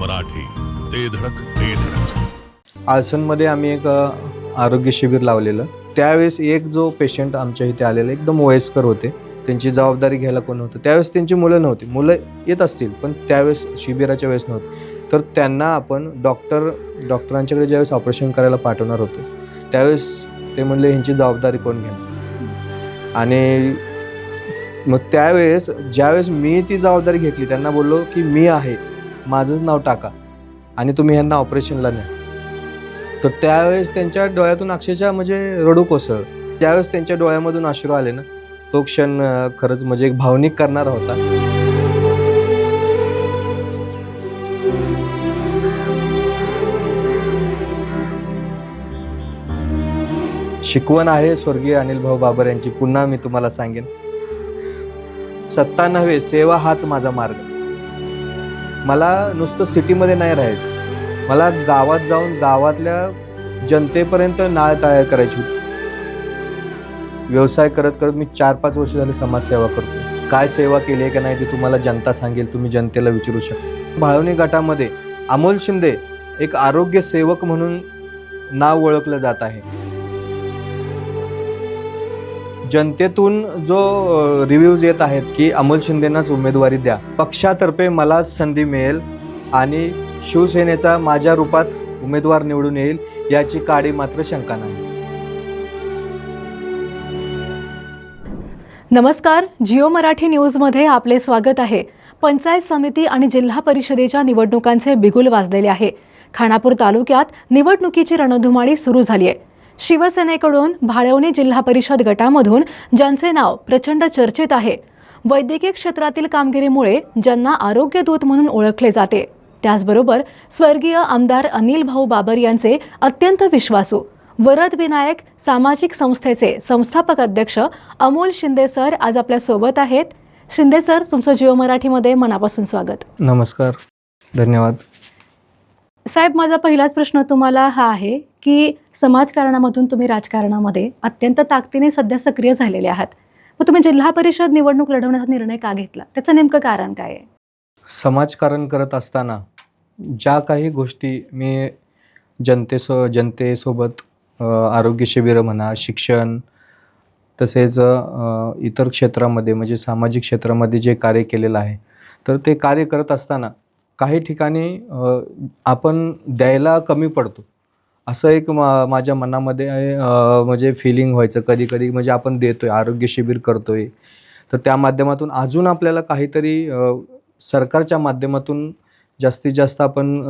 मराठी ते धडक ते धडक. आसनमध्ये आम्ही एक आरोग्य शिबिर लावलेलं. त्यावेळेस एक जो पेशंट आमच्या इथे आलेला एकदम वयस्कर होते. त्यांची जबाबदारी घ्यायला कोण होतं त्यावेळेस त्यांची मुलं नव्हती. मुलं येत असतील पण त्यावेळेस शिबिराच्या वेळेस नव्हती. तर त्यांना आपण डॉक्टर डॉक्टरांच्याकडे ज्यावेळेस ऑपरेशन करायला पाठवणार होतो त्यावेळेस ते म्हणले ह्यांची जबाबदारी कोण घेणार? आणि मग त्यावेळेस ज्यावेळेस मी ती जबाबदारी घेतली त्यांना बोललो की मी आहे. माझंच नाव टाका आणि तुम्ही ह्यांना ऑपरेशनला न्या. तर त्यावेळेस त्यांच्या डोळ्यातून अक्षरशः म्हणजे रडू कोसळ त्यावेळेस त्यांच्या डोळ्यामधून अश्रू आले ना तो क्षण खरंच म्हणजे एक भावनिक करणारा होता. शिकवण आहे स्वर्गीय अनिल भाऊ बाबर यांची. पुन्हा मी तुम्हाला सांगेन. सत्ता नव्हे सेवा हाच माझा मार्ग. मला नुसतं सिटीमध्ये नाही राहायचं. मला गावात जाऊन गावातल्या जनतेपर्यंत नाळ तयार करायची होती. व्यवसाय करत करत मी चार पाच वर्ष झाले समाजसेवा करतो काय सेवा केली आहे का नाही ती तुम्हाला जनता सांगेल तुम्ही जनतेला विचारू शकता. भाळवणी गटामध्ये अमोल शिंदे एक आरोग्य सेवक म्हणून नाव ओळखलं जात आहे. जनतेतून जो रिव्ह्यूज येत आहेत की अमोल शिंदेनाच उमेदवारी द्या पक्षातर्फे मला संधी मिळेल आणि शिवसेनेचा माझ्या रूपात उमेदवार निवडून येईल याची काळी मात्र शंका नाही. नमस्कार जिओ मराठी न्यूजमध्ये आपले स्वागत आहे. पंचायत समिती आणि जिल्हा परिषदेच्या निवडणुकांचे बिगुल वाजलेले आहे. खानापूर तालुक्यात निवडणुकीची रणधुमाळी सुरू झाली आहे. शिवसेनेकडून भाळवणी जिल्हा परिषद गटामधून ज्यांचे नाव प्रचंड चर्चेत आहे. वैद्यकीय क्षेत्रातील कामगिरीमुळे ज्यांना आरोग्य दूत म्हणून ओळखले जाते त्याचबरोबर स्वर्गीय आमदार अनिल भाऊ बाबर यांचे अत्यंत विश्वासू वरद विनायक सामाजिक संस्थेचे संस्थापक अध्यक्ष अमोल शिंदे सर आज आपल्यासोबत आहेत. शिंदे सर तुमचं जिओ मराठीमध्ये मनापासून स्वागत. नमस्कार. धन्यवाद. साहेब माझा पहिलाच प्रश्न तुम्हाला हा आहे की समाजकारणामधून तुम्ही राजकारणामध्ये अत्यंत ताकदीने सध्या सक्रिय झालेले आहात. मग तुम्ही जिल्हा परिषद निवडणूक लढवण्याचा निर्णय का घेतला? त्याचं नेमकं कारण काय आहे? समाजकारण करत असताना ज्या काही गोष्टी मी जनतेसो जनतेसोबत आरोग्य शिबिरं म्हणा शिक्षण तसेच इतर क्षेत्रामध्ये म्हणजे सामाजिक क्षेत्रामध्ये जे कार्य केलेलं आहे तर ते कार्य करत असताना काही ठिकाणी आपण द्यायला कमी पडतो. असं एक मा माझ्या मनामध्ये म्हणजे फिलिंग व्हायचं. कधी कधी म्हणजे आपण देतो आहे आरोग्य शिबिर आहे तर त्या माध्यमातून अजून आपल्याला काहीतरी सरकारच्या माध्यमातून जास्तीत जास्त आपण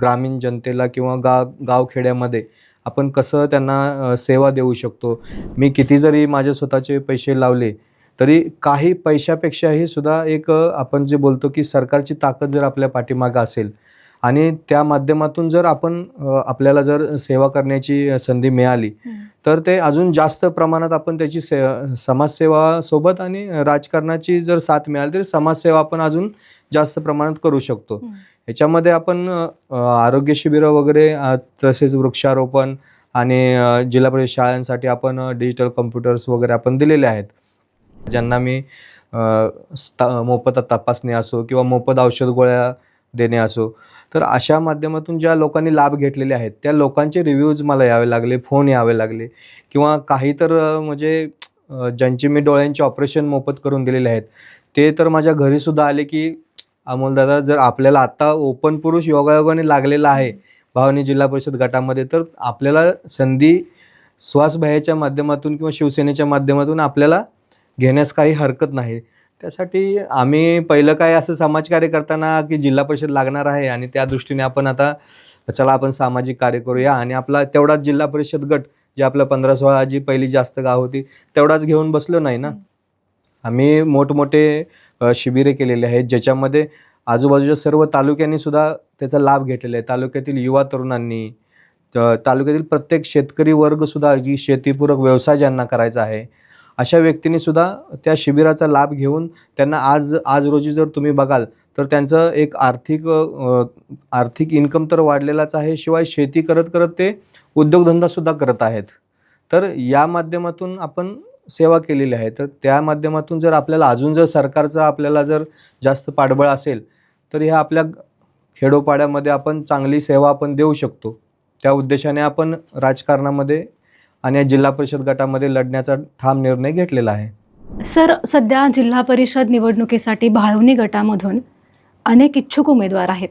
ग्रामीण जनतेला किंवा गा गावखेड्यामध्ये आपण कसं त्यांना सेवा देऊ शकतो. मी किती जरी माझे स्वतःचे पैसे लावले तरी काही पैशापेक्षाही सुद्धा एक आपण जे बोलतो की सरकारची ताकद जर आपल्या पाठीमागं असेल आणि त्या माध्यमातून जर आपण आपल्याला जर सेवा करण्याची संधी मिळाली तर ते अजून जास्त प्रमाणात आपण त्याची से समाजसेवासोबत आणि राजकारणाची जर साथ मिळाली तर समाजसेवा आपण अजून जास्त प्रमाणात करू शकतो. ह्याच्यामध्ये आपण आरोग्य शिबिरं वगैरे तसेच वृक्षारोपण आणि जिल्हा परिषद शाळांसाठी आपण डिजिटल कम्प्युटर्स वगैरे आपण दिलेले आहेत. ज्यांना मी मोफत तपासणी असो किंवा मोफत औषध गोळ्या देणे असो तर अशा माध्यमातून ज्या लोकांनी लाभ घेतलेले आहेत त्या लोकांचे रिव्ह्यूज मला यावे लागले फोन यावे लागले किंवा काही तर म्हणजे ज्यांची मी डोळ्यांचे ऑपरेशन मोफत करून दिलेले आहेत ते तर माझ्या घरीसुद्धा आले की अमोलदादा जर आपल्याला आत्ता ओपन पुरुष योगायोगाने लागलेला आहे भावनी जिल्हा परिषद गटामध्ये तर आपल्याला संधी श्वासभयाच्या माध्यमातून किंवा शिवसेनेच्या माध्यमातून आपल्याला घेण्यास काही हरकत नाही. त्यासाठी आम्ही पहिलं काय असं समाजकार्य करताना की जिल्हा परिषद लागणार आहे आणि त्या दृष्टीने आपण आता चला आपण सामाजिक कार्य करूया आणि आपला तेवढाच जिल्हा परिषद गट जे आपलं पंधरा सोळा जी पहिली जास्त गाव होती तेवढाच घेऊन बसलो नाही ना. आम्ही मोठमोठे शिबिरे केलेले आहेत ज्याच्यामध्ये आजूबाजूच्या सर्व तालुक्यांनी सुद्धा त्याचा लाभ घेतलेला आहे. तालुक्यातील युवा तरुणांनी तालुक्यातील प्रत्येक शेतकरी वर्गसुद्धा जी शेतीपूरक व्यवसाय ज्यांना करायचा आहे अशा व्यक्तींनी सुद्धा त्या शिबिराचा लाभ घेऊन त्यांना आज आज रोजी जर तुम्ही बघाल तर त्यांचं एक आर्थिक आर्थिक इन्कम तर वाढलेलाच आहे शिवाय शेती करत करत ते उद्योगधंदासुद्धा करत आहेत. तर या माध्यमातून आपण सेवा केलेली आहे. तर त्या माध्यमातून जर आपल्याला अजून जर सरकारचं आपल्याला जर जास्त पाठबळ असेल तर ह्या आपल्या खेडोपाड्यामध्ये आपण चांगली सेवा आपण देऊ शकतो. त्या उद्देशाने आपण राजकारणामध्ये आणि या जिल्हा परिषद गटामध्ये लढण्याचा ठाम निर्णय घेतलेला आहे. सर सध्या जिल्हा परिषद निवडणुकीसाठी भाळवणी गटामधून अनेक इच्छुक उमेदवार आहेत.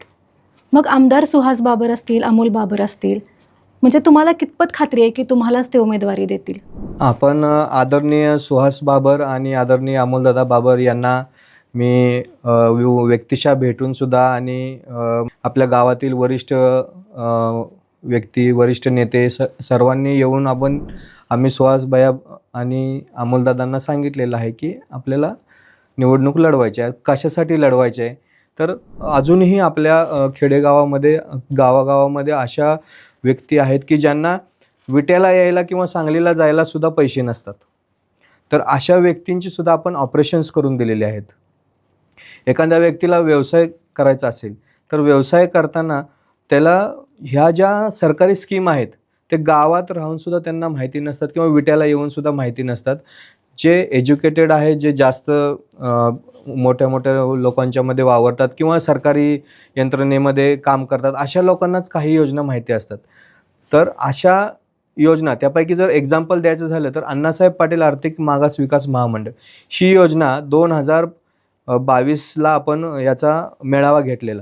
मग आमदार सुहास बाबर असतील अमोल बाबर असतील म्हणजे तुम्हाला कितपत खात्री आहे की तुम्हालाच ते उमेदवारी देतील? आपण आदरणीय सुहास बाबर आणि आदरणीय अमोलदादा बाबर यांना मी व्यक्तिशः भेटून सुद्धा आणि आपल्या गावातील वरिष्ठ व्यक्ती वरिष्ठ नेते स सर्वांनी येऊन आपण आम्ही सुहास भया आणि अमोलदादांना सांगितलेलं आहे की आपल्याला निवडणूक लढवायची आहे. कशासाठी लढवायची आहे? तर अजूनही आपल्या खेडेगावामध्ये गावागावामध्ये अशा व्यक्ती आहेत की ज्यांना विट्याला यायला किंवा सांगलीला जायला सुद्धा पैसे नसतात. तर अशा व्यक्तींची सुद्धा आपण ऑपरेशन्स करून दिलेले आहेत. एखाद्या व्यक्तीला व्यवसाय करायचा असेल तर व्यवसाय करताना त्याला ह्या ज्या सरकारी स्कीम आहेत ते गावात राहूनसुद्धा त्यांना माहिती नसतात किंवा विट्याला येऊनसुद्धा माहिती नसतात. जे एज्युकेटेड आहे जे जास्त मोठ्या मोठ्या लोकांच्यामध्ये वावरतात किंवा सरकारी यंत्रणेमध्ये काम करतात अशा लोकांनाच काही योजना माहिती असतात. तर अशा योजना त्यापैकी जर एक्झाम्पल द्यायचं झालं तर अण्णासाहेब पाटील आर्थिक मागास विकास महामंडळ ही योजना दोन हजार बावीसला आपण याचा मेळावा घेतलेला.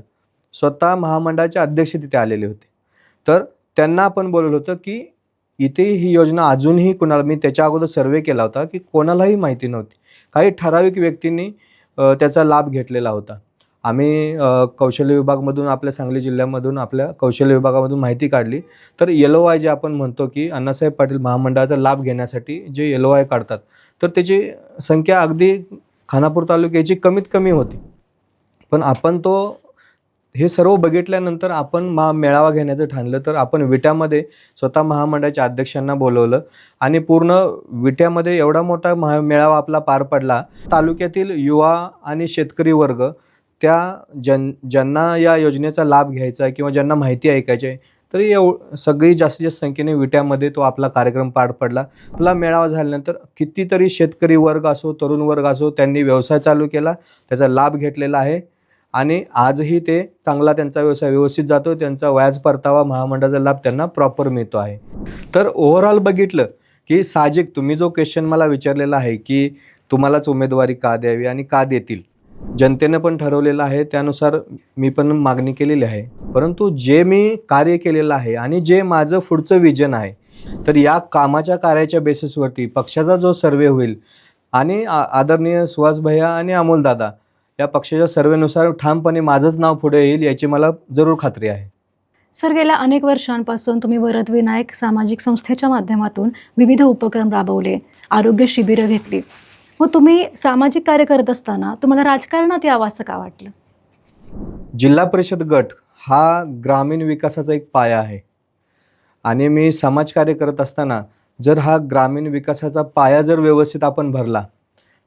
स्वतः महामंडळाचे अध्यक्ष तिथे आलेले होते. तर त्यांना आपण बोलवलं होतं की इथे ही योजना अजूनही कुणाला मी त्याच्या अगोदर सर्वे केला होता की कोणालाही माहिती नव्हती. काही ठराविक व्यक्तींनी त्याचा लाभ घेतलेला होता. आम्ही कौशल्य विभागमधून आपल्या सांगली जिल्ह्यामधून आपल्या कौशल्य विभागामधून माहिती काढली. तर येलो आय जे आपण म्हणतो की अण्णासाहेब पाटील महामंडळाचा लाभ घेण्यासाठी जे येलो आय काढतात तर त्याची संख्या अगदी खानापूर तालुक्याची कमीत कमी होती. पण आपण तो हे सर्व बघितल्यानंतर आपण महा मेळावा घेण्याचं ठरलं. तर आपण विट्यामध्ये स्वतः महामंडळाच्या अध्यक्षांना बोलवलं आणि पूर्ण विट्यामध्ये एवढा मोठा महा मेळावा आपला पार पडला. तालुक्यातील युवा आणि शेतकरी वर्ग त्या जन ज्यांना या योजनेचा लाभ घ्यायचा आहे किंवा ज्यांना माहिती ऐकायची आहे तरी एव सगळी जास्तीत जास्त संख्येने विट्यामध्ये तो आपला कार्यक्रम पार पडला. आपला मेळावा झाल्यानंतर कितीतरी शेतकरी वर्ग असो तरुण वर्ग असो त्यांनी व्यवसाय चालू केला त्याचा लाभ घेतलेला आहे. आणि आजही ते चांगला त्यांचा व्यवसाय व्यवस्थित जातो त्यांचा व्याज परतावा महामंडळाचा लाभ त्यांना प्रॉपर मिळतो आहे. तर ओव्हरऑल बघितलं की साहजिक तुम्ही जो क्वेश्चन मला विचारलेला आहे की तुम्हालाच उमेदवारी का द्यावी आणि का देतील? जनतेनं पण ठरवलेलं आहे त्यानुसार मी पण मागणी केलेली आहे. परंतु जे मी कार्य केलेलं आहे आणि जे माझं पुढचं विजन आहे तर या कामाच्या कार्याच्या बेसिसवरती पक्षाचा जो सर्वे होईल आणि आ- आदरणीय सुहास भैया आणि अमोलदादा या पक्षाच्या सर्वेनुसार ठामपणे माझंच नाव पुढे येईल याची मला जरूर खात्री आहे. सर गेल्या अनेक वर्षांपासून तुम्ही वरद विनायक सामाजिक संस्थेच्या माध्यमातून विविध उपक्रम राबवले आरोग्य शिबिरं घेतली. मग तुम्ही सामाजिक कार्य करत असताना तुम्हाला राजकारणात यावं असं का वाटलं? जिल्हा परिषद गट हा ग्रामीण विकासाचा एक पाया आहे. आणि मी समाजकार्य करत असताना जर हा ग्रामीण विकासाचा पाया जर व्यवस्थित आपण भरला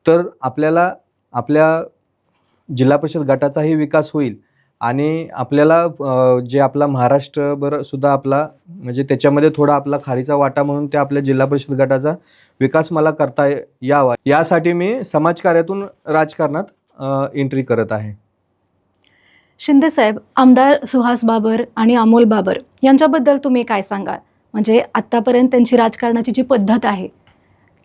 तर आपल्याला आपल्या जिल्हा परिषद गटाचाही विकास होईल आणि आपल्याला जे आपला महाराष्ट्रभर सुद्धा आपला म्हणजे त्याच्यामध्ये थोडा आपला खारीचा वाटा म्हणून त्या आपल्या जिल्हा परिषद गटाचा विकास मला करता यावा. यासाठी मी समाजकार्यातून राजकारणात एंट्री करत आहे. शिंदे साहेब आमदार सुहास बाबर आणि अमोल बाबर यांच्याबद्दल तुम्ही काय सांगाल? म्हणजे आत्तापर्यंत त्यांची राजकारणाची जी पद्धत आहे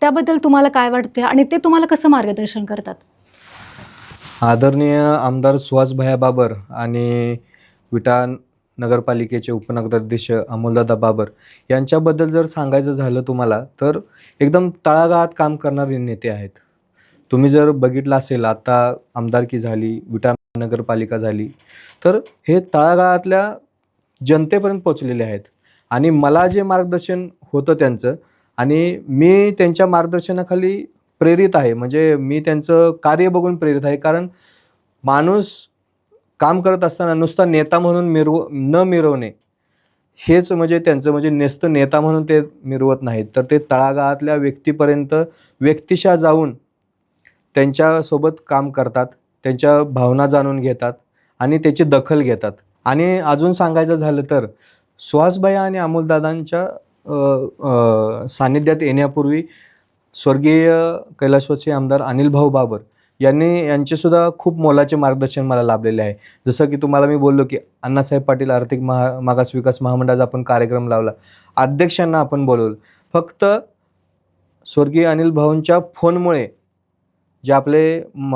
त्याबद्दल तुम्हाला काय वाटते आणि ते तुम्हाला कसं मार्गदर्शन करतात? आदरणीय आमदार सुहासभाया बाबर आणि विटा नगरपालिकेचे उपनगराध्यक्ष अमोलदादा बाबर यांच्याबद्दल जर सांगायचं झालं तुम्हाला तर एकदम तळागाळात काम करणारे नेते आहेत. तुम्ही जर बघितलं असेल आता आमदारकी झाली विटा नगरपालिका झाली तर हे तळागाळातल्या जनतेपर्यंत पोचलेले आहेत. आणि मला जे मार्गदर्शन होतं त्यांचं आणि मी त्यांच्या मार्गदर्शनाखाली प्रेरित आहे. म्हणजे मी त्यांचं कार्य बघून प्रेरित आहे. कारण माणूस काम करत असताना नुसता नेता म्हणून मिरव न मिरवणे हेच म्हणजे त्यांचं म्हणजे नेसतं नेता म्हणून ते मिरवत नाहीत. तर ते तळागाळातल्या व्यक्तीपर्यंत व्यक्तिशः जाऊन त्यांच्यासोबत काम करतात त्यांच्या भावना जाणून घेतात आणि त्याची दखल घेतात. आणि अजून सांगायचं झालं तर सुहासभाई आणि अमोलदादांच्या सानिध्यात सान्निध्यात येण्यापूर्वी स्वर्गीय कैलासवासी आमदार अनिल भाऊ बाबर यांनी यांचेसुद्धा खूप मोलाचे मार्गदर्शन मला लाभलेले आहे. जसं की तुम्हाला मी बोललो की अण्णासाहेब पाटील आर्थिक महा मागास विकास महामंडळाचा आपण कार्यक्रम लावला. अध्यक्षांना आपण बोलवलं. फक्त स्वर्गीय अनिल भाऊंच्या फोनमुळे जे आपले म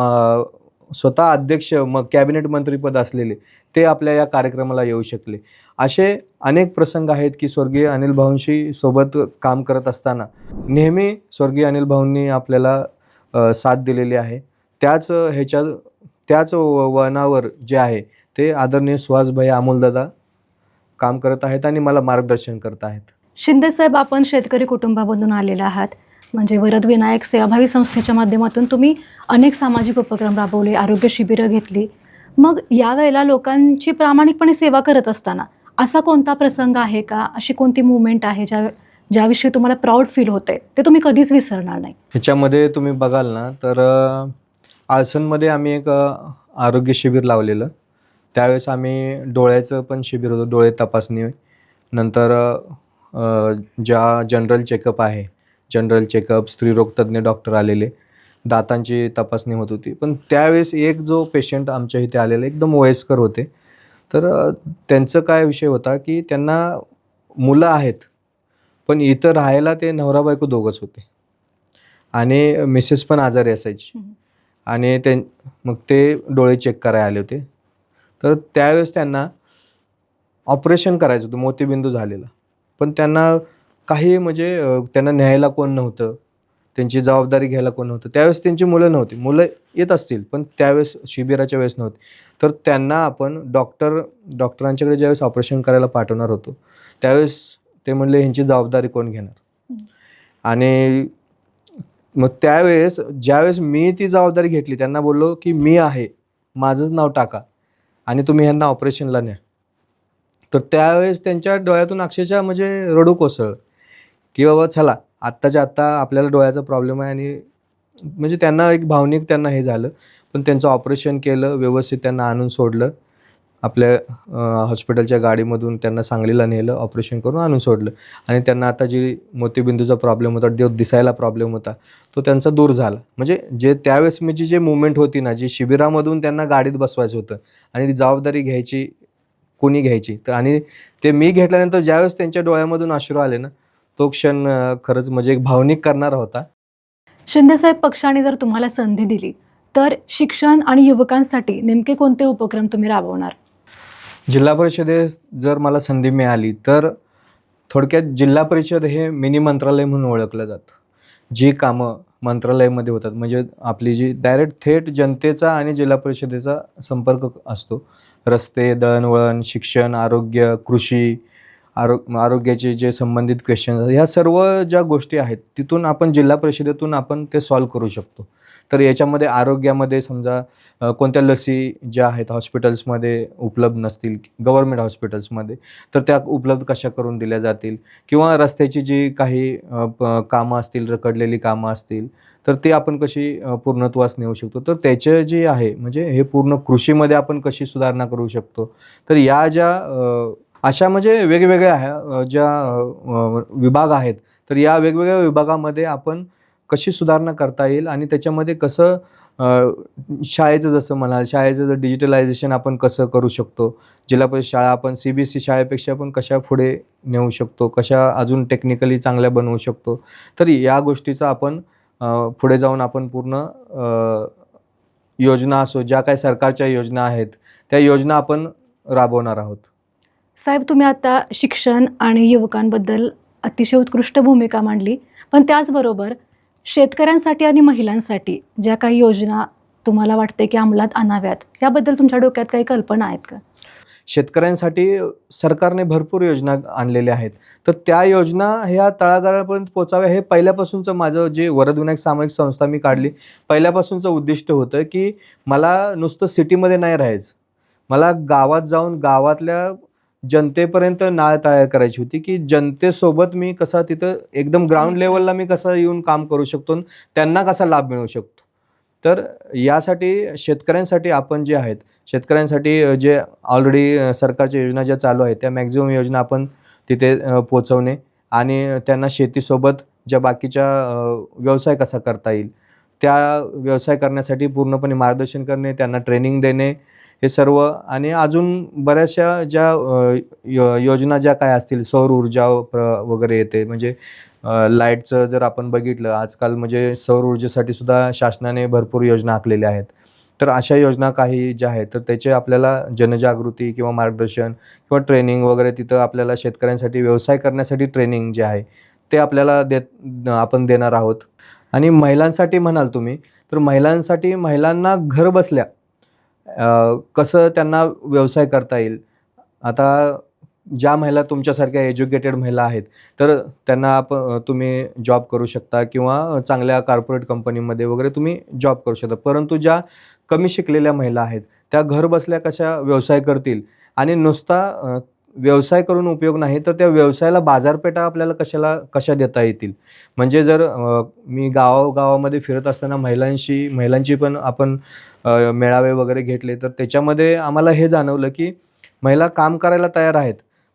स्वतः अध्यक्ष मग कॅबिनेट मंत्रीपद असलेले ते आपल्या या कार्यक्रमाला येऊ शकले. असे अनेक प्रसंग आहेत की स्वर्गीय अनिल भाऊंशी सोबत काम करत असताना नेहमी स्वर्गीय अनिल भाऊंनी आपल्याला साथ दिलेली आहे. त्याच ह्याच्या त्याच व- जे आहे ते आदरणीय सुहासभाई अमोलदादा काम करत आहेत आणि मला मार्गदर्शन करत आहेत. शिंदेसाहेब आपण शेतकरी कुटुंबामधून आलेला आहात. म्हणजे वरद विनायक सेवाभावी संस्थेच्या माध्यमातून तुम्ही अनेक सामाजिक उपक्रम राबवले आरोग्य शिबिरं घेतली. मग यावेळेला लोकांची प्रामाणिकपणे सेवा करत असताना असा कोणता प्रसंग आहे का? अशी कोणती मुवमेंट आहे ज्या ज्याविषयी तुम्हाला प्राऊड फील होते? ते तुम्ही कधीच विसरणार नाही. ह्याच्यामध्ये तुम्ही बघाल ना तर आसनमध्ये आळसनमध्ये आम्ही एक आरोग्य शिबिर लावलेलं. त्यावेळेस आम्ही डोळ्याचं पण शिबिर होतं डोळे तपासणी. नंतर ज्या जनरल चेकअप आहे जनरल चेकअप स्त्रीरोग तज्ज्ञ डॉक्टर आलेले दातांची तपासणी होत होती. पण त्यावेळेस एक जो पेशंट आमच्या इथे आलेला एकदम वयस्कर होते. तर त्यांचं काय विषय होता की त्यांना मुलं आहेत पण इथं राहायला ते नवरा बायको दोघंच होते. आणि मिसेस पण आजारी असायची. आणि ते मग ते डोळे चेक करायला आले होते. तर त्यावेळेस त्यांना ऑपरेशन करायचं होतं मोतीबिंदू झालेला. पण त्यांना काही म्हणजे त्यांना न्यायला कोण नव्हतं त्यांची जबाबदारी घ्यायला कोण नव्हतं त्यावेळेस त्यांची मुलं नव्हती. मुलं येत असतील पण त्यावेळेस शिबिराच्या वेळेस नव्हती. तर त्यांना आपण डॉक्टर डॉक्टरांच्याकडे ज्यावेळेस ऑपरेशन करायला पाठवणार होतो त्यावेळेस ते म्हणले ह्यांची जबाबदारी कोण घेणार. आणि मग त्यावेळेस ज्यावेळेस मी ती जबाबदारी घेतली त्यांना बोललो की मी आहे माझंच नाव टाका आणि तुम्ही ह्यांना ऑपरेशनला न्या. तर त्यावेळेस त्यांच्या डोळ्यातून अक्षरशः म्हणजे रडू कोसळलं. की बाबा चला आत्ताच्या आत्ता आपल्याला डोळ्याचा प्रॉब्लेम आहे आणि म्हणजे त्यांना एक भावनिक त्यांना हे झालं. पण त्यांचं ऑपरेशन केलं व्यवस्थित त्यांना आणून सोडलं. आपल्या हॉस्पिटलच्या गाडीमधून त्यांना सांगलीला नेलं ऑपरेशन करून आणून सोडलं. आणि त्यांना आता जी मोतीबिंदूचा प्रॉब्लेम होता देव दिसायला प्रॉब्लेम होता तो त्यांचा दूर झाला. म्हणजे जे त्यावेळेस म्हणजे जे मुवमेंट होती ना जी शिबिरामधून त्यांना गाडीत बसवायचं होतं आणि ती जबाबदारी घ्यायची कोणी घ्यायची? तर आणि ते मी घेतल्यानंतर ज्यावेळेस त्यांच्या डोळ्यामधून अश्रू आले ना तो क्षण खरंच म्हणजे एक भावनिक करणारा होता. शिंदेसाहेब पक्षाने जर तुम्हाला संधी दिली तर शिक्षण आणि युवकांसाठी नेमके कोणते उपक्रम तुम्ही राबवणार? जिल्हा परिषदेस जर मला संधी मिळाली तर थोडक्यात जिल्हा परिषद हे मिनी मंत्रालय म्हणून ओळखलं जातं. जी कामं मंत्रालयामध्ये होतात म्हणजे आपली जी डायरेक्ट थेट जनतेचा आणि जिल्हा परिषदेचा संपर्क असतो. रस्ते दळणवळण शिक्षण आरोग्य कृषी आरो आरोग्याचे जे संबंधित क्वेश्चन ह्या सर्व ज्या गोष्टी आहेत तिथून आपण जिल्हा परिषदेतून आपण ते सॉल्व करू शकतो. तर याच्यामध्ये आरोग्यामध्ये समजा कोणत्या लसी ज्या आहेत हॉस्पिटल्समध्ये उपलब्ध नसतील गव्हर्मेंट हॉस्पिटल्समध्ये तर त्या उपलब्ध कशा करून दिल्या जातील? किंवा रस्त्याची जी काही कामं असतील रखडलेली कामं असतील तर ते आपण कशी पूर्णत्वास नेऊ शकतो? तर त्याचे जे आहे म्हणजे हे पूर्ण कृषीमध्ये आपण कशी सुधारणा करू शकतो? तर या ज्या अशा म्हणजे वेगवेगळ्या ज्या विभाग आहेत तर या वेगवेगळ्या विभागामध्ये आपण कशी सुधारणा करता येईल आणि त्याच्यामध्ये कसं शाळेचं जसं म्हणाल शाळेचं जर डिजिटलायझेशन आपण कसं करू शकतो जिल्हा परिषद शाळा आपण सी बी एस सी शाळेपेक्षा आपण कशा पुढे नेऊ शकतो कशा अजून टेक्निकली चांगल्या बनवू शकतो तर या गोष्टीचा आपण पुढे जाऊन आपण पूर्ण योजना असो ज्या काही सरकारच्या योजना आहेत त्या योजना आपण राबवणार आहोत. साहेब तुम्ही आता शिक्षण आणि युवकांबद्दल अतिशय उत्कृष्ट भूमिका मांडली. पण त्याचबरोबर शेतकऱ्यांसाठी आणि महिलांसाठी ज्या काही योजना तुम्हाला वाटते की अंमलात आणाव्यात याबद्दल तुमच्या डोक्यात काही कल्पना आहेत का? शेतकऱ्यांसाठी सरकारने भरपूर योजना आणलेल्या आहेत. तर त्या योजना ह्या तळागाळापर्यंत पोचाव्या हे पहिल्यापासूनचं माझं जे वरदविनायक सामाजिक संस्था मी काढली पहिल्यापासूनचं उद्दिष्ट होतं की मला नुसतं सिटीमध्ये नाही राहायचं. मला गावात जाऊन गावातल्या जनतेपर्यंत नाळ तयार करायची होती की जनतेसोबत मी कसा तिथं एकदम ग्राउंड लेवलला मी कसं येऊन काम करू शकतो त्यांना कसा लाभ मिळू शकतो. तर यासाठी शेतकऱ्यांसाठी आपण जे आहेत शेतकऱ्यांसाठी जे ऑलरेडी सरकारच्या योजना ज्या चालू आहेत त्या मॅक्झिमम योजना आपण तिथे पोचवणे आणि त्यांना शेतीसोबत ज्या बाकीच्या व्यवसाय कसा करता येईल त्या व्यवसाय करण्यासाठी पूर्णपणे मार्गदर्शन करणे त्यांना ट्रेनिंग देणे हे सर्व आणि अजून बऱ्याचशा ज्या यो योजना ज्या काय असतील सौर ऊर्जा प्र वगैरे येते. म्हणजे लाईटचं जर आपण बघितलं आजकाल म्हणजे सौर ऊर्जेसाठी सुद्धा शासनाने भरपूर योजना आखलेल्या आहेत. तर अशा योजना काही ज्या आहेत तर त्याचे आपल्याला जनजागृती किंवा मार्गदर्शन किंवा ट्रेनिंग वगैरे तिथं आपल्याला शेतकऱ्यांसाठी व्यवसाय करण्यासाठी ट्रेनिंग जे आहे ते आपल्याला देत आपण देणार आहोत. आणि महिलांसाठी म्हणाल तुम्ही तर महिलांसाठी महिलांना घर बसल्या कसं त्यांना व्यवसाय करता येईल? आता ज्या महिला तुमच्यासारख्या एज्युकेटेड महिला आहेत तर त्यांना आप तुम्ही जॉब करू शकता किंवा चांगल्या कॉर्पोरेट कंपनीमध्ये वगैरे तुम्ही जॉब करू शकता. परंतु ज्या कमी शिकलेल्या महिला आहेत त्या घर बसल्या कशा व्यवसाय करतील? आणि नुसता व्यवसाय करून उपयोग नाही तर त्या व्यवसायाला बाजारपेठा आपल्याला कशाला कशा देता येतील? म्हणजे जर मी गावागावामध्ये फिरत असताना महिलांशी महिलांची पण आपण मेळावे वगैरे घेतले. तर त्याच्यामध्ये आम्हाला हे जाणवलं की महिला काम करायला तयार आहेत.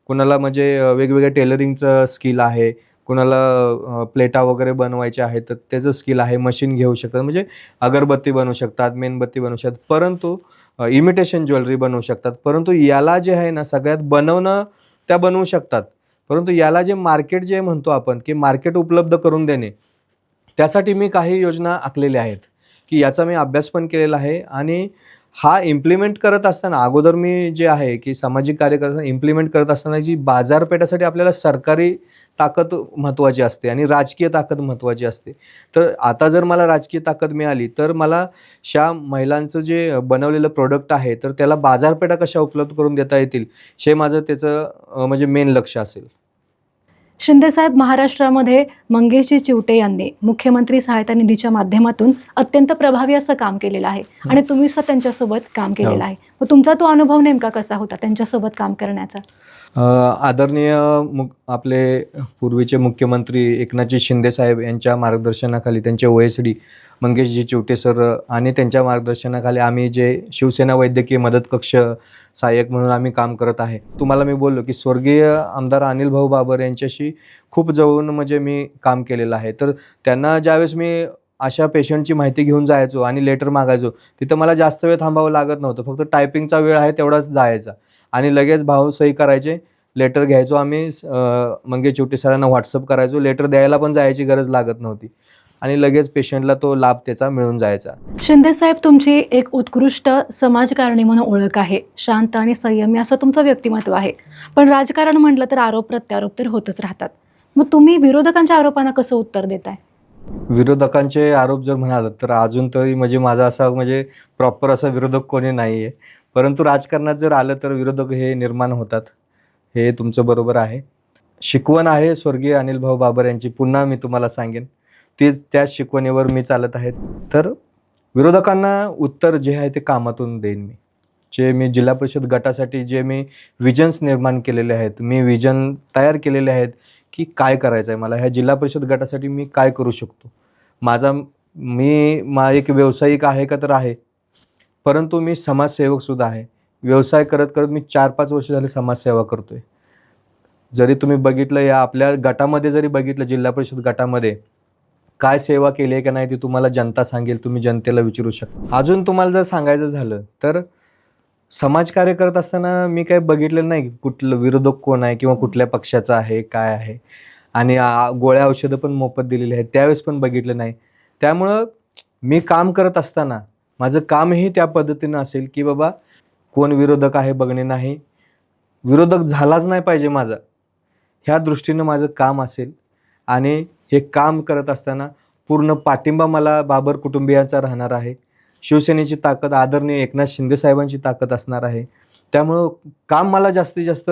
कुणाला म्हणजे वेगवेगळ्या टेलरिंगचं स्किल आहे. कुणाला प्लेटा वगैरे बनवायच्या आहेत तर त्याचं स्किल आहे. मशीन घेऊ शकतात. म्हणजे अगरबत्ती बनवू शकतात मेणबत्ती बनवू शकतात. परंतु इमिटेशन ज्वेलरी बनवू शकतात. परंतु याला जे आहे ना सगळ्यात बनवणं त्या बनवू शकतात. परंतु याला जे मार्केट जे म्हणतो आपण की मार्केट उपलब्ध करून देणे त्यासाठी मी काही योजना आखलेल्या आहेत. की याचा मी अभ्यास पण केलेला आहे आणि हा इम्प्लिमेंट करत असताना अगोदर मी जे आहे की सामाजिक कार्य करताना इम्प्लिमेंट करत असताना जी बाजारपेठासाठी आपल्याला सरकारी ताकद महत्त्वाची असते आणि राजकीय ताकद महत्त्वाची असते. तर आता जर मला राजकीय ताकद मिळाली तर मला शा महिलांचं जे बनवलेलं प्रोडक्ट आहे तर त्याला बाजारपेठा कशा उपलब्ध करून देता येतील हे माझं त्याचं म्हणजे मेन लक्ष असेल. शिंदेसाहेब महाराष्ट्रामध्ये मंगेशजी चिवटे यांनी मुख्यमंत्री सहायता निधीच्या माध्यमातून अत्यंत प्रभावी असं काम केलेलं आहे. आणि तुम्ही सुद्धा त्यांच्यासोबत काम केलेलं हो. आहे. मग तुमचा तो अनुभव नेमका कसा होता त्यांच्यासोबत काम करण्याचा? आदरणीय आपले पूर्वीचे मुख्यमंत्री एकनाथजी शिंदे साहेब यांच्या मार्गदर्शनाखाली त्यांचे ओ एस डी मंगेशजी चिवटे सर आणि त्यांच्या मार्गदर्शनाखाली आम्ही जे शिवसेना वैद्यकीय मदत कक्ष सहाय्यक म्हणून आम्ही काम करत आहे. तुम्हाला मी बोललो की स्वर्गीय आमदार अनिल भाऊ बाबर यांच्याशी खूप जवळून म्हणजे मी काम केलेलं आहे. तर त्यांना ज्यावेळेस मी अशा पेशंटची माहिती घेऊन जायचो आणि लेटर मागायचो तिथं मला जास्त वेळ थांबावं लागत नव्हतं. फक्त टायपिंगचा वेळ आहे तेवढाच जायचा. आणि लगेच भाऊ सही करायचे लेटर घ्यायचो आम्ही मंगेश चिवटे सरांना व्हॉट्सअप करायचो लेटर द्यायला पण जायची गरज लागत नव्हती. आणि लगेच पेशंटला तो लाभ त्याचा मिळून जायचा. शिंदेसाहेब तुमची एक उत्कृष्ट समाजकारणी म्हणून ओळख आहे. शांत आणि संयमी असं तुमचं व्यक्तिमत्व आहे. पण राजकारण म्हटलं तर आरोप प्रत्यारोप तर होतच राहतात. मग तुम्ही विरोधकांच्या आरोपांना कसं उत्तर देताय? विरोधकांचे आरोप जर म्हणाल तर अजून तरी म्हणजे माझा असा म्हणजे प्रॉपर असा विरोधक कोणी नाही आहे परंतु राजकारणात जर आलं तर विरोधक हे निर्माण होतात. हे तुमचं बरोबर आहे. शिकवण आहे स्वर्गीय अनिल भाऊ बाबर यांची. पुन्हा मी तुम्हाला सांगेन. तेच त्याच शिकवणीवर मी चालत आहे. तर विरोधकांना उत्तर जे आहे ते कामातून देईन मी. जे मी जिल्हा परिषद गटासाठी जे मी विजन्स निर्माण केलेले आहेत मी विजन तयार केलेले आहेत की काय करायचं आहे मला ह्या जिल्हा परिषद गटासाठी मी काय करू शकतो? माझा मी मा एक व्यावसायिक आहे का तर आहे परंतु मी समाजसेवकसुद्धा आहे. व्यवसाय करत करत मी चार पाच वर्ष झाले समाजसेवा करतो आहे जरी तुम्ही बघितलं या आपल्या गटामध्ये जरी बघितलं जिल्हा परिषद गटामध्ये काय सेवा केली आहे का नाही ती तुम्हाला जनता सांगेल तुम्ही जनतेला विचारू शकता. अजून तुम्हाला जर सांगायचं झालं तर समाजकार्य करत असताना मी काही बघितलेलं नाही कुठलं विरोधक कोण आहे किंवा कुठल्या पक्षाचा आहे काय आहे. आणि गोळ्या औषधं पण मोफत दिलेली आहेत त्यावेळेस पण बघितलं नाही. त्यामुळं मी काम करत असताना माझं कामही त्या पद्धतीनं असेल की बाबा कोण विरोधक आहे बघणे नाही. विरोधक झालाच नाही पाहिजे माझा. ह्या दृष्टीनं माझं काम असेल. आणि हे काम करत असताना पूर्ण पाठिंबा मला बाबर कुटुंबियांचा राहणार आहे. शिवसेनेची ताकद आदरणीय एकनाथ शिंदे साहेबांची ताकद असणार आहे. त्यामुळं काम मला जास्तीत जास्त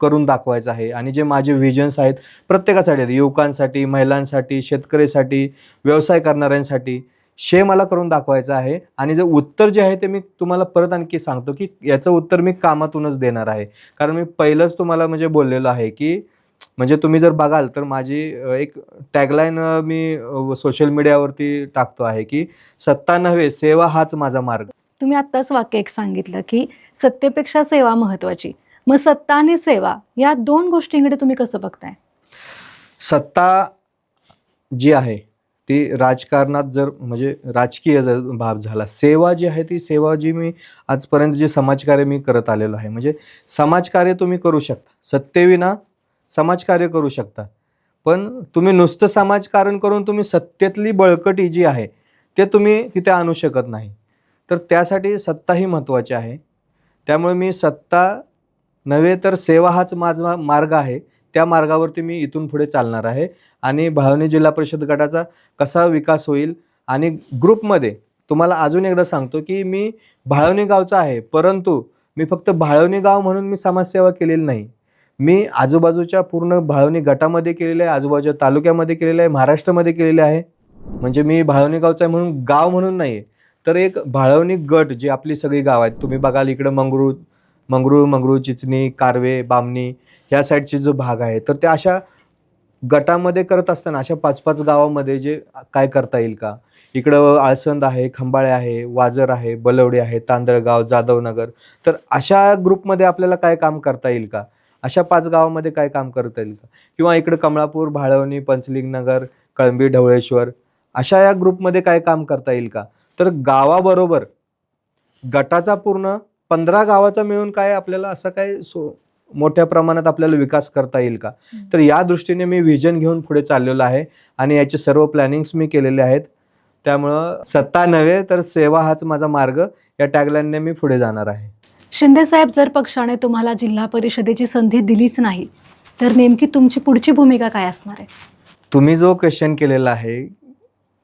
करून दाखवायचं आहे. आणि जे माझे विजन्स आहेत प्रत्येकासाठी आहेत युवकांसाठी महिलांसाठी शेतकरीसाठी व्यवसाय करणाऱ्यांसाठी शे मला करून दाखवायचं आहे. आणि जे उत्तर जे आहे ते मी तुम्हाला परत आणखी सांगतो की याचं उत्तर मी कामातूनच देणार आहे. कारण मी पहिलंच तुम्हाला म्हणजे बोललेलो आहे की म्हणजे तुम्ही जर बघाल तर माझी एक टॅगलाईन मी सोशल मीडियावरती टाकतो आहे की सत्ता नव्हे सेवा हाच माझा मार्ग. तुम्ही आत्ताच वाक्य एक सांगितलं की सत्तेपेक्षा सेवा महत्वाची. मग सत्ता आणि सेवा या दोन गोष्टींकडे तुम्ही कसं बघताय? सत्ता जी आहे ती राजकारणात जर म्हणजे राजकीय जर भाग झाला सेवा जी आहे ती सेवा जी मी आजपर्यंत जे समाजकार्य मी करत आलेलो आहे म्हणजे समाजकार्य तुम्ही करू शकता. सत्तेविना समाजकार्य करू शकता. पण तुम्ही नुसतं समाजकारण करून तुम्ही सत्तेतली बळकटी जी आहे ते तुम्ही तिथे आणू शकत नाही. तर त्यासाठी सत्ता ही महत्त्वाची आहे. त्यामुळे मी सत्ता नव्हे तर सेवा हाच माझा मार्ग आहे. त्या मार्गावरती मी इथून पुढे चालणार आहे. आणि भावनी जिल्हा परिषद गटाचा कसा विकास होईल आणि ग्रुपमध्ये तुम्हाला अजून एकदा सांगतो की मी भाळवणी गावचा आहे परंतु मी फक्त भाळवणी गाव म्हणून मी समाजसेवा केलेली नाही. मी आजूबाजूच्या पूर्ण भाळवणी गटामध्ये केलेलं आहे आजूबाजूच्या तालुक्यामध्ये केलेलं आहे महाराष्ट्रामध्ये केलेलं आहे. म्हणजे मी भाळवणी गावचा आहे म्हणून गाव म्हणून नाही तर एक भाळवणी गट जी आपली सगळी गाव आहेत तुम्ही बघाल इकडं मंगरूळ मंगरूळ मंगरूळ चिचणी कारवे बामणी ह्या साईडचे जो भाग आहे तर त्या अशा गटामध्ये करत असताना अशा पाच पाच गावामध्ये जे काय करता येईल का? इकडं आळसंद आहे खंबाळे आहे वाजर आहे बलवडे आहे तांदळगाव जाधवनगर तर अशा ग्रुपमध्ये आपल्याला काय काम करता येईल का? अशा पाच गावामध्ये काय काम करता येईल का? किंवा इकडं कमळापूर भाळवणी पंचलिंग नगर कळंबी ढवळेश्वर अशा या ग्रुपमध्ये काय काम करता येईल का? तर गावाबरोबर गटाचा पूर्ण पंधरा गावाचा मिळून काय आपल्याला असं काय सो मोठ्या प्रमाणात आपल्याला विकास करता येईल का? तर या दृष्टीने मी व्हिजन घेऊन पुढे चाललेलो आहे आणि याचे सर्व प्लॅनिंग्स मी केलेले आहेत. त्यामुळं सत्ता नव्हे तर सेवा हाच माझा मार्ग. या टॅगलाईनने मी पुढे जाणार आहे. शिंदेसाहेब जर पक्षाने तुम्हाला जिल्हा परिषदेची संधी दिलीच नाही तर नेमकी तुमची पुढची भूमिका काय असणार आहे? तुम्ही जो क्वेश्चन केलेला आहे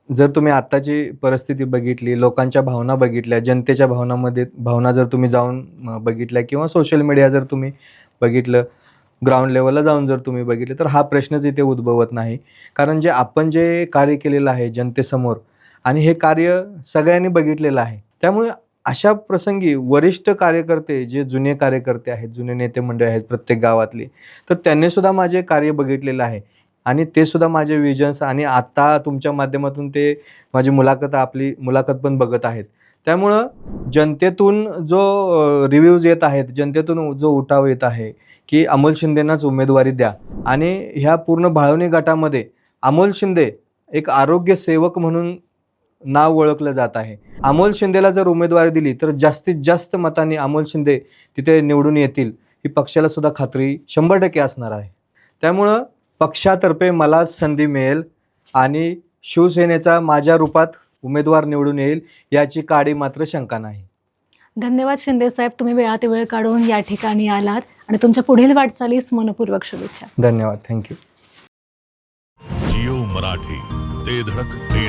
जर तुम्ही आत्ताची परिस्थिती बघितली लोकांच्या भावना बघितल्या जनतेच्या भावनामध्ये भावना जर तुम्ही जाऊन बघितल्या किंवा सोशल मीडिया जर तुम्ही बघितलं ग्राउंड लेवलला जाऊन जर तुम्ही बघितलं तर हा प्रश्नच इथे उद्भवत नाही. कारण जे आपण जे कार्य केलेलं आहे जनतेसमोर आणि हे कार्य सगळ्यांनी बघितलेलं आहे त्यामुळे अशा प्रसंगी वरिष्ठ कार्यकर्ते जे जुने कार्यकर्ते आहेत जुने नेते मंडळ आहेत प्रत्येक गावातले तर त्यांनी सुद्धा माझे कार्य बघितलेलं आहे. आणि ते सुद्धा माझे विजन्स आणि आत्ता तुमच्या माध्यमातून ते माझी मुलाखत आपली मुलाखत पण बघत आहेत. त्यामुळं जनतेतून जो रिव्ह्यूज येत आहेत जनतेतून जो उठाव येत आहे की अमोल शिंदेनाच उमेदवारी द्या. आणि ह्या पूर्ण भाळवणी गटामध्ये अमोल शिंदे एक आरोग्य सेवक म्हणून नाव ओळखलं जात आहे. अमोल शिंदेला जर उमेदवारी दिली तर जास्तीत जास्त मतांनी अमोल शिंदे तिथे निवडून येतील ही पक्षाला सुद्धा खात्री शंभर टक्के असणार आहे. त्यामुळं पक्षातर्फे मला संधी मिळेल आणि शिवसेनेचा माझ्या रूपात उमेदवार निवडून येईल याची काडी मात्र शंका नाही. धन्यवाद शिंदेसाहेब तुम्ही वेळात वेळ काढून या ठिकाणी आलात आणि तुमच्या पुढील वाटचालीस मनपूर्वक शुभेच्छा. धन्यवाद थँक्यू. जिओ मराठी ते धडक ते